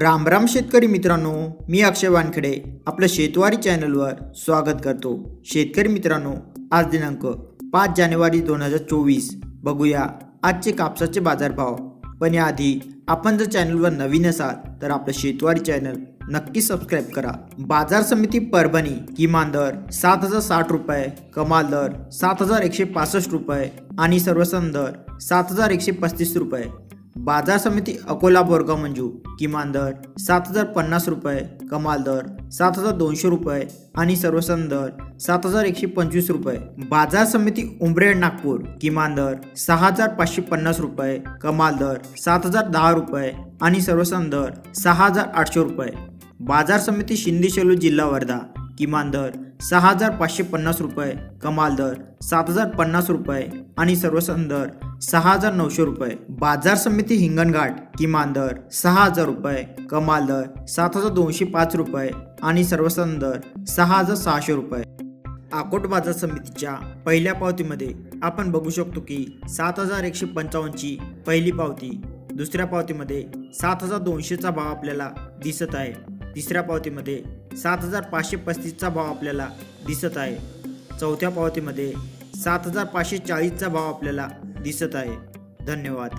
रामराम शेतकरी मित्रांनो मी अक्षय वानखडे आपलं शेतवारी चॅनलवर स्वागत करतो. शेतकरी मित्रांनो आज दिनांक पाच जानेवारी दोन हजार चोवीस. बघूया आजचे कापसाचे बाजारभाव. पण याआधी आपण जर चॅनलवर नवीन असाल तर आपलं शेतवारी चॅनल नक्की सबस्क्राईब करा. बाजार समिती परभणी किमान दर सात हजार साठ रुपये कमाल दर सात हजार एकशे पासष्ट रुपये आणि सर्वसाधारण दर सात हजार एकशे पस्तीस रुपये. बाजार समिती अकोला बोरगाव मंजू किमान दर सात हजार पन्नास रुपये कमाल दर सात हजार दोनशे रुपये आणि सर्वसाधारण दर सात हजार एकशे पंचवीस रुपये. बाजार समिती उमरेड नागपूर किमान दर सहा हजार पाचशे पन्नास रुपये कमाल दर सात हजार दहा रुपये आणि सर्वसाधारण दर सहा हजार आठशे रुपये. बाजार समिती शिंदे शेलू जिल्हा वर्धा किमान दर सहा हजार पाचशे पन्नास रुपये कमाल दर सात हजार पन्नास रुपये आणि सर्वसाधारण दर सहा हजार नऊशे रुपये. बाजार समिती हिंगणघाट किमान दर सहा हजार रुपये कमाल दर सात हजार दोनशे पाच रुपये आणि सर्वसाधारण दर सहा हजार सहाशे रुपये. आकोट बाजार समितीच्या पहिल्या पावतीमध्ये आपण बघू शकतो की सात हजार एकशे पंचावन्नची पहिली पावती दुसऱ्या पावतीमध्ये सात हजार दोनशेचा भाव आपल्याला दिसत आहे. तिसऱ्या पावतीमध्ये सात हजार पाचशे पस्तीसचा भाव आपल्याला दिसत आहे. चौथ्या पावतीमध्ये सात हजार पाचशे चाळीसचा भाव आपल्याला दिसत आहे. धन्यवाद.